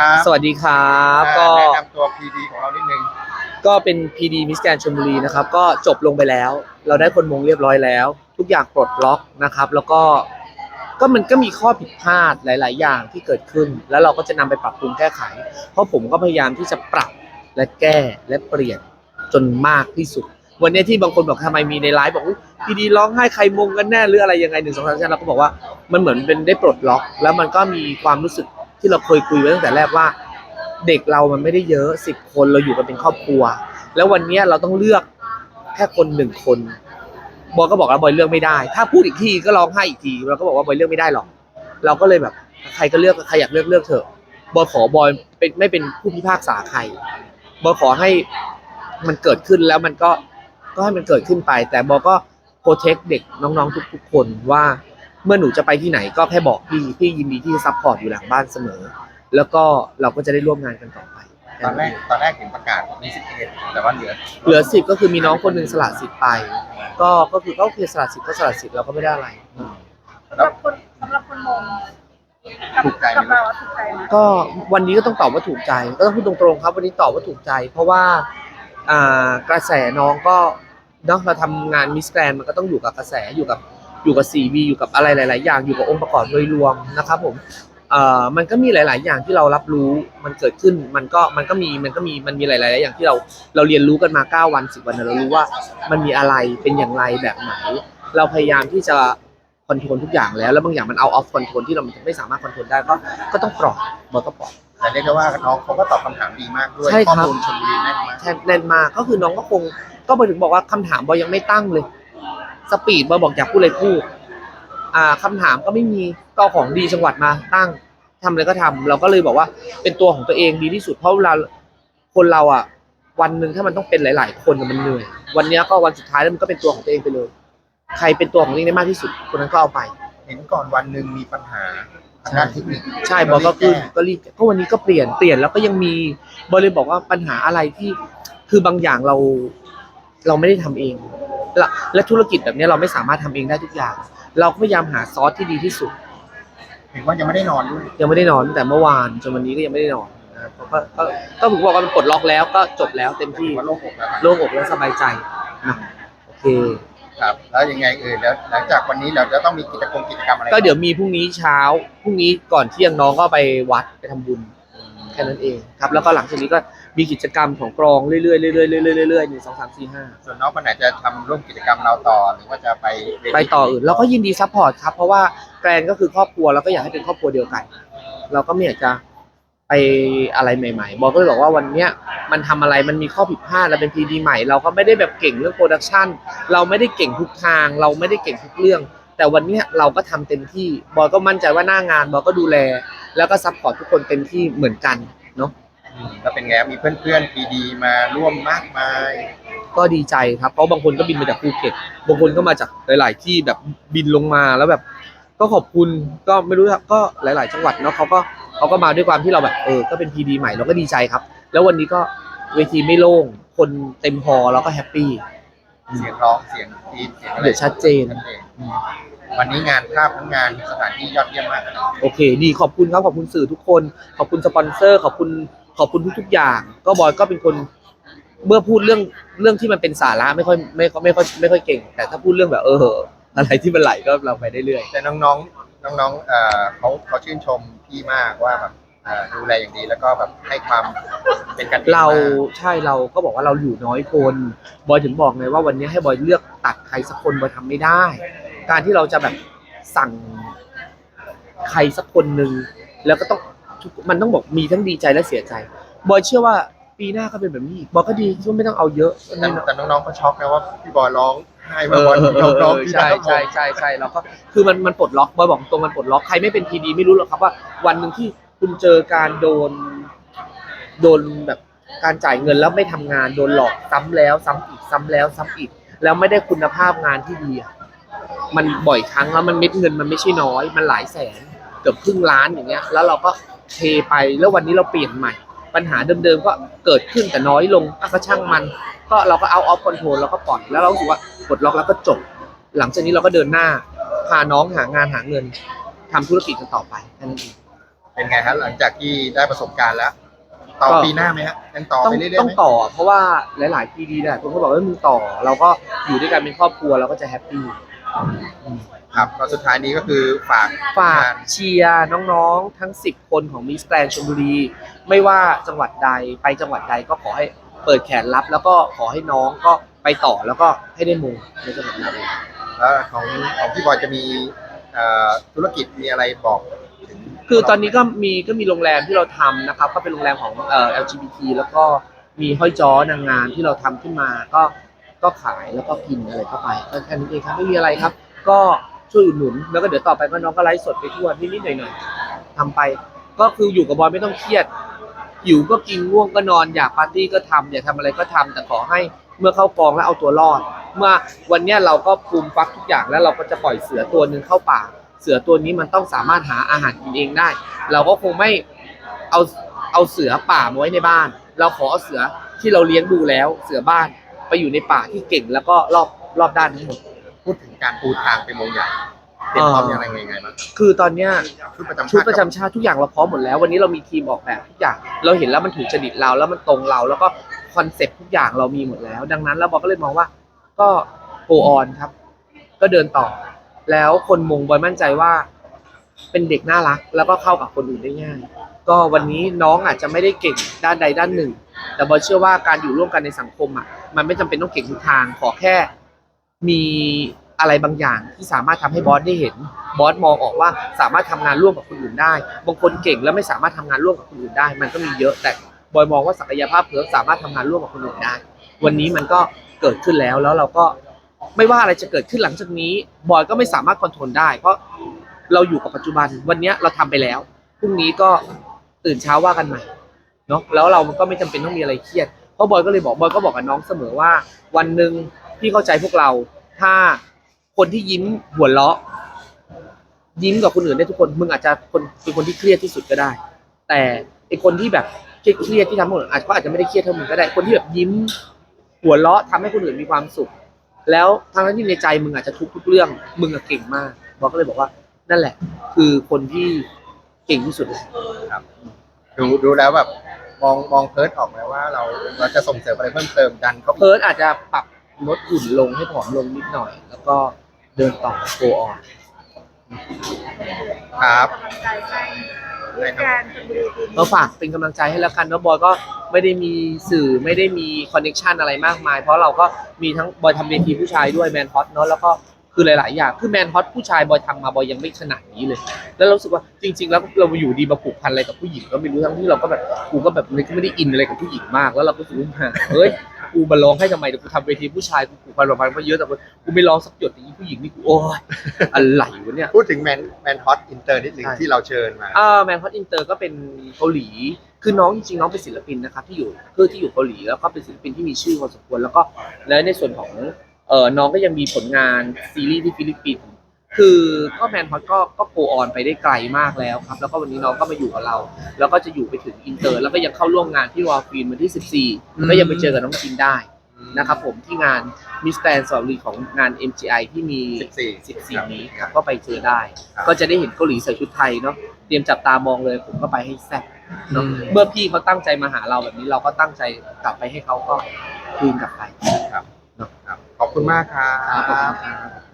ครับสวัสดีครับอ่าก็แนะนำตัว PD ของเรานิดนึงก็เป็น PD มิสแกนชลบุรีนะครับ ก็จบลงไปแล้ว เราได้คนมงเรียบร้อยแล้ว ทุกอย่างปลดล็อกนะครับ แล้วก็ก็มันก็มีข้อผิดพลาดหลาย ๆ อย่างที่เกิดขึ้น แล้วเราก็จะนำไปปรับปรุงแก้ไข เพราะผมก็พยายามที่จะปรับและแก้และเปลี่ยนจนมากที่สุด วันนี้ที่บางคนบอกทำไมมีในไลฟ์บอกพีดีร้องไห้ใครมงกันแน่หรืออะไรยังไงหนึ่งสองสามสี่เราก็บอกว่ามันเหมือนเป็นได้ปลดล็อก แล้วมันก็มีความรู้สึก ที่เราเคยคุยไว้ตั้งแต่แรกว่า เด็กเรามันไม่ได้เยอะสิบคนเราอยู่กันเป็นครอบครัว แล้ววันนี้เราต้องเลือกแค่คนหนึ่งคนบอยก็บอกแล้วบอยเลือกไม่ได้ ถ้าพูดอีกทีก็ร้องไห้อีกทีเราก็บอกว่าบอยเลือกไม่ได้หรอกเราก็เลยแบบ ใครก็เลือกใครอยากเลือกเลือกเถอะบอยขอบอยเป็นไม่เป็นผู้พิพากษาใครบอยขอให้มันเกิดขึ้นแล้วมันก็ก็ให้มันเกิดขึ้นไป แต่บอยก็โปรเทคเด็กน้องๆทุกๆคนว่า เมื่อหนูจะไปที่ไหนก็แค่บอกพี่พี่ยินดีที่จะซัพพอร์ตอยู่หลังบ้านเสมอ แล้วก็เราก็จะได้ร่วมงานกันต่อไปตอนแรกตอนแรกเห็นประกาศมี11แต่ว่าเหลือเหลือสิบก็คือมีน้องคนหนึ่งสละสิทธิ์ไป ก็ก็คือก็โอเคสละสิทธิ์ก็สละสิทธิ์เราก็ไม่ได้อะไรสำหรับคนสำหรับคนมองถูกใจไหมกับเราอะถูกใจไหมก็วันนี้ก็ต้องตอบว่าถูกใจ ก็ต้องพูดตรงๆครับ วันนี้ตอบว่าถูกใจ เพราะว่าอ่ากระแสน้องก็เนาะเราทำงานมิสแกรนมันก็ต้องอยู่กับกระแสอยู่กับ อยู่กับสีวีอยู่กับอะไรหลาย ๆ อย่างอยู่กับองค์ประกอบโดยรวมนะครับผมเอ่อมันก็มีหลาย ๆ อย่างที่เรารับรู้มันเกิดขึ้นมันก็มันก็มีมันก็มีมันมีหลาย ๆ อย่างที่เราเราเรียนรู้กันมา 9 วัน 10 วันนะเรารู้ว่ามันมีอะไรเป็นอย่างไรแบบไหน เราพยายามที่จะคอนโทรลทุกอย่างแล้วแล้วบางอย่างมันเอาออฟคอนโทรลที่เราไม่สามารถคอนโทรลได้ก็ก็ต้องปล่อยมันก็ปล่อย แต่เรียกได้ว่าน้องเขาก็ตอบคำถามดีมากด้วยใช่ครับข้อมูลชลบุรีแน่นมาก แทนแน่นมากก็คือน้องก็คงก็ไปถึงบอกว่าคำถามบอยยังไม่ตั้งเลย สปีดบอยบอกอยากพูดอะไรพูด อ่าคำถามก็ไม่มีก็เอาของดีจังหวัดมาตั้งทำอะไรก็ทำเราก็เลยบอกว่าเป็นตัวของตัวเองดีที่สุดเพราะเวลาคนเราอะ วันหนึ่งถ้ามันต้องเป็นหลาย ๆ คนอะมันเหนื่อย วันเนี้ยก็วันสุดท้ายแล้วมันก็เป็นตัวของตัวเองไปเลย ใครเป็นตัวของตัวเองได้มากที่สุดคนนั้นก็เอาไป เห็นก่อนวันหนึ่งมีปัญหาทางด้านเทคนิคใช่บอยก็ขึ้นก็รีบก็วันนี้ก็เปลี่ยนเปลี่ยนแล้วก็ยังมีบอยเลยบอกว่าปัญหาอะไรที่คือบางอย่างเรา เราไม่ได้ทำเอง และและธุรกิจแบบนี้เราไม่สามารถทำเองได้ทุกอย่าง เราก็พยายามหาซอสที่ดีที่สุด เห็นว่ายังไม่ได้นอนด้วยยังไม่ได้นอนตั้งแต่เมื่อวานจนวันนี้ก็ยังไม่ได้นอนนะครับเพราะก็ก็ก็ผมบอกว่ามันปลดล็อกแล้วก็จบแล้วเต็มที่ว่าโล่งอกแล้วครับโล่งอกและสบายใจนะโอเค ครับ แล้วยังไงเอ่ยแล้วหลังจากวันนี้เราจะต้องมีกิจกรรมกิจกรรมอะไรก็เดี๋ยวมีพรุ่งนี้เช้าพรุ่งนี้ก่อนเที่ยงน้องก็ไปวัดไปทำบุญ แค่นั้นเองครับแล้วก็หลังจากนี้ก็มีกิจกรรมของกรองเรื่อยๆเรื่อยๆเรื่อยๆเรื่อยๆหนึ่งสองสามสี่ห้าส่วนน้องคนไหนจะทำร่วมกิจกรรมเราต่อหรือว่าจะไปเวทีไปต่ออื่นเราก็ยินดีซัพพอร์ตครับ เพราะว่าแกรนก็คือครอบครัวเราก็อยากให้เป็นครอบครัวเดียวกัน เราก็ไม่อยากจะไปอะไรใหม่ ๆ บอกก็เลยบอกว่าวันเนี้ยมันทำอะไรมันมีข้อผิดพลาดเราเป็นพีดีใหม่ เราก็ไม่ได้แบบเก่งเรื่องโปรดักชันเราไม่ได้เก่งทุกทาง เราไม่ได้เก่งทุกเรื่อง แต่วันเนี้ยเราก็ทำเต็มที่บอยก็มั่นใจว่าหน้างานบอยก็ดูแล แล้วก็ซัพพอร์ตทุกคนเต็มที่เหมือนกันเนาะอืมแล้วเป็นไงมีเพื่อนๆ PD มาร่วมมากมาย ก็ดีใจครับเพราะบางคนก็บินมาจากภูเก็ตบางคนก็มาจากหลาย ๆ ที่แบบบินลงมาแล้วแบบ ก็ขอบคุณก็ไม่รู้ครับก็หลาย ๆ จังหวัดเนาะเขาก็เขาก็มาด้วยความที่เราแบบเออก็เป็นพีดีใหม่เราก็ดีใจครับ แล้ววันนี้ก็เวทีไม่โล่งคนเต็มฮอลล์เราก็แฮปปี้เสียงร้องเสียงกรีดเสียงอะไรเดี๋ยวชัดเจน ชัดเจน วันนี้งานภาพทั้งงานสถานที่ยอดเยี่ยมมากนะครับโอเค ดีขอบคุณครับขอบคุณสื่อทุกคน ขอบคุณสปอนเซอร์ ขอบคุณขอบคุณทุกๆอย่าง ก็บอยก็เป็นคนเมื่อพูดเรื่องเรื่องที่มันเป็นสาระไม่ค่อยไม่ค่อยไม่ค่อยไม่ค่อยเก่ง แต่ถ้าพูดเรื่องแบบเออ อะไรที่มันไหลก็เราไปได้เรื่อยแต่น้องๆน้องๆเอ่อเขาเขาชื่นชมพี่มากว่าแบบเอ่อดูแลอย่างดีแล้วก็แบบให้ความเป็นกันเองเรามากใช่เราก็บอกว่าเราอยู่น้อยคน บอยถึงบอกไงว่าวันนี้ให้บอยเลือกตัดใครสักคนบอยทำไม่ได้ การที่เราจะแบบสั่งใครสักคนหนึ่งแล้วก็ต้องทุกมันต้องบอกมีทั้งดีใจและเสียใจ บอยเชื่อว่าปีหน้าก็เป็นแบบนี้อีกบอยก็ดีที่ว่าไม่ต้องเอาเยอะแต่แต่น้องๆเขาช็อกนะว่าพี่บอยร้องไห้เอเมื่ออวันเออเอร้องอร้องเออพี่ใช่นัทพใช่งศ์ใช่ใช่แล้วก็คือมันมันปลดล็อกบอยบอกตรงมันปลดล็อกใครไม่เป็นพีดีไม่รู้หรอกครับว่า วันหนึ่งที่คุณเจอการโดน โดนแบบการจ่ายเงินแล้วไม่ทำงานโดนหลอกซ้ำแล้ว ซ้ำอีกซ้ำแล้ว ซ้ำอีก แล้วไม่ได้คุณภาพงานที่ดีอะ มันบ่อยครั้งแล้วมันเม็ดเงินมันไม่ใช่น้อย มันหลายแสนเกือบครึ่งล้านอย่างเงี้ย แล้วเราก็เทไปแล้ววันนี้เราเปลี่ยนใหม่ ปัญหาเดิมๆก็เกิดขึ้นแต่น้อยลงอะก็ช่างมัน ก็เราก็เอาออฟคอนโทรลแล้วก็ปล่อยแล้วเรารู้สึกว่าปลดล็อกแล้วก็จบ หลังจากนี้เราก็เดินหน้าพาน้องหางานหาเงินทำธุรกิจกันต่อไปแค่นั้นเองเป็นไงฮะหลังจากที่ได้ประสบการณ์แล้วต่อก็ปีหน้าไหมฮะยังต่อต้องไปเรื่อยๆต้องไหมต่อ เพราะว่าหลาย ๆ ปีดีเนี่ยคนก็บอกว่ามึงต่อ เราก็อยู่ด้วยกันเป็นครอบครัวเราก็จะแฮปปี้ ครับก็สุดท้ายนี้ก็คือฝากฝากงานเชียร์น้องๆ ทั้ง 10 คนของมิสแกรนชลบุรี ไม่ว่าจังหวัดใดไปจังหวัดใดก็ขอให้เปิดแขนรับ แล้วก็ขอให้น้องก็ไปต่อแล้วก็ให้ได้มงในจังหวัดนั้นแล้วของของพี่บอยจะมีเอ่อธุรกิจมีอะไรบอกถึงคือตอนนี้ก็มีก็มีโรงแรมที่เราทำนะครับ ก็เป็นโรงแรมของเอ่อ LGBT แล้วก็มีห้อยจ้อนางงามที่เราทำขึ้นมาก็ ก็ขายแล้วก็กินอะไรเข้าไปก็แค่นี้เองครับไม่มีอะไรครับ ก็ช่วยอุดหนุนแล้วก็เดี๋ยวต่อไปก็น้องก็ไลฟ์สดไปทั่วนิดๆหน่อยๆทำไป ก็คืออยู่กับบอลไม่ต้องเครียดหิวก็กินง่วงก็นอนอยากปาร์ตี้ก็ทำอยากทำอะไรก็ทำแต่ขอให้เมื่อเข้ากองแล้วเอาตัวรอด เมื่อวันนี้เราก็ภูมิฟักทุกอย่างแล้วเราก็จะปล่อยเสือตัวหนึ่งเข้าป่า เสือตัวนี้มันต้องสามารถหาอาหารกินเองได้ เราก็คงไม่เอาเอาเสือป่ามาไว้ในบ้าน เราขอเอาเสือที่เราเลี้ยงดูแล้วเสือบ้าน ไปอยู่ในป่าที่เก่งแล้วก็รอบรอบด้านทั้งหมด พูดถึงการปูทางไปมงใหญ่เตรียมพร้อมยังไงไงบ้างคือตอนเนี้ย ชุดประจำชุดชาติประจำชาติทุกอย่างเราพร้อมหมดแล้ว วันนี้เรามีทีมออกแบบทุกอย่างเราเห็นแล้วมันถูกจริตเราแล้วมันตรงเรา แล้วก็คอนเซ็ปต์ทุกอย่างเรามีหมดแล้ว ดังนั้นแล้วบอลก็เลยมองว่า ก็โกออนครับ ก็เดินต่อ แล้วคนมงบอยมั่นใจว่า เป็นเด็กน่ารัก แล้วก็เข้ากับคนอื่นได้ง่าย ก็วันนี้น้องอาจจะไม่ได้เก่งด้านใดด้านหนึ่ง แต่บอยเชื่อว่าการอยู่ร่วมกันในสังคมอะมันไม่จำเป็นต้องเก่งทุกทาง ขอแค่มีอะไรบางอย่างที่สามารถทำให้บอสได้เห็น บอสมองออกว่าสามารถทำงานร่วมกับคนอื่นได้ บางคนเก่งแล้วไม่สามารถทำงานร่วมกับคนอื่นได้ มันก็มีเยอะแต่บอยมองว่าศักยภาพเพิร์ฟสามารถทำงานร่วมกับคนอื่นได้ วันนี้มันก็เกิดขึ้นแล้วแล้วเราก็ไม่ว่าอะไรจะเกิดขึ้นหลังจากนี้ บอยก็ไม่สามารถคอนโทรลได้ เพราะเราอยู่กับปัจจุบันวันนี้เราทำไปแล้วพรุ่งนี้ก็ตื่นเช้าว่ากันใหม่ เนาะแล้วเราก็ไม่จำเป็นต้องมีอะไรเครียดเพราะบอยก็เลยบอกบอยก็บอกกับน้องเสมอว่า วันหนึ่งพี่เข้าใจพวกเรา ถ้าคนที่ยิ้มหัวเราะ ยิ้มกับคนอื่นได้ทุกคนมึงอาจจะคนเป็นคนที่เครียดที่สุดก็ได้ แต่ไอคนที่แบบเครียดที่ทำให้คนอื่นอาจก็อาจจะไม่ได้เครียดเท่ามึงก็ได้คนที่แบบยิ้ม หัวเราะทำให้คนอื่นมีความสุข แล้วทั้งที่ในใจมึงอาจจะทุกทุกๆเรื่องมึงอะเก่งมากบอกก็เลยบอกว่า นั่นแหละ คือคนที่เก่งที่สุดแล้วดูดูแล้วแบบ มองมองเพิร์ดออกไหมว่าเราเราจะส่งเสริมอะไรเพิ่มเติมดันเขาเพิร์ดอาจจะปรับลดหุ่นลงให้ผอมลงนิดหน่อย แล้วก็เดินต่อโกออน ครับกำลังใจให้วิการชลบุรีปีนี้ก็ฝากเป็นกำลังใจให้แล้วกันเนอะบอยก็ไม่ได้มีสื่อไม่ได้มีคอนเน็ชันอะไรมากมาย เพราะเราก็มีทั้งบอยทำเวทีผู้ชายด้วยแมนฮอตเนาะแล้วก็ คือหลาย ๆ อย่าง คือแมนฮอตผู้ชายบอยทำมาบอยยังไม่ขนาดนี้เลย แล้วเรารู้สึกว่าจริง ๆ แล้วเราอยู่ดีมาผูกพันอะไรกับผู้หญิงก็ไม่รู้ทั้งที่เราก็แบบกูก็แบบไม่ได้อินอะไรกับผู้หญิงมาก แล้วเราก็รู้สึกว่าเฮ้ยกูมาร้องให้ทำไมเดี๋ยวกูทำเวทีผู้ชายกูผูกพันกับมันมาเยอะแต่ว่ากูไม่ร้องสักหยดอย่างนี้ผู้หญิงนี่กูโอ้ยอะไรวะเนี่ย พูดถึงแมนแมนฮอตอินเตอร์นิดหนึ่งใช่ ที่เราเชิญมา อ่าแมนพอดอินเตอร์ก็เป็นเกาหลี คือน้องจริงๆน้องเป็นศิลปินนะครับที่อยู่คือที่อยู่เกาหลีแล้วก็เป็นศิลปินที่มีชื่อพอสมควรแล้วก็แล้วในส่วนของ เออน้องก็ยังมีผลงานซีรีส์ที่ฟิลิปปินส์คือก็แมนพอดก็ก็โกออนไปได้ไกลมากแล้วครับ แล้วก็วันนี้น้องก็มาอยู่กับเรา แล้วก็จะอยู่ไปถึงอินเตอร์ แล้วก็ยังเข้าร่วมงานที่วอลฟีนวันที่อืม14 ก็ยังไปเจอกับน้องจินได้นะครับผมที่งานมิสแตนสอรีของงาน MGI ที่มี 14 14 นี้ครับก็ไปเจอได้ครับก็จะได้เห็นเกาหลีใส่ชุดไทยเนาะเตรียมจับตามองเลยผมก็ไปให้แซ่บเนาะอืมเมื่อพี่เขาตั้งใจมาหาเราแบบนี้เราก็ตั้งใจกลับไปให้เขาก็คืนกลับไปครับ ขอบคุณมากครับ ครับ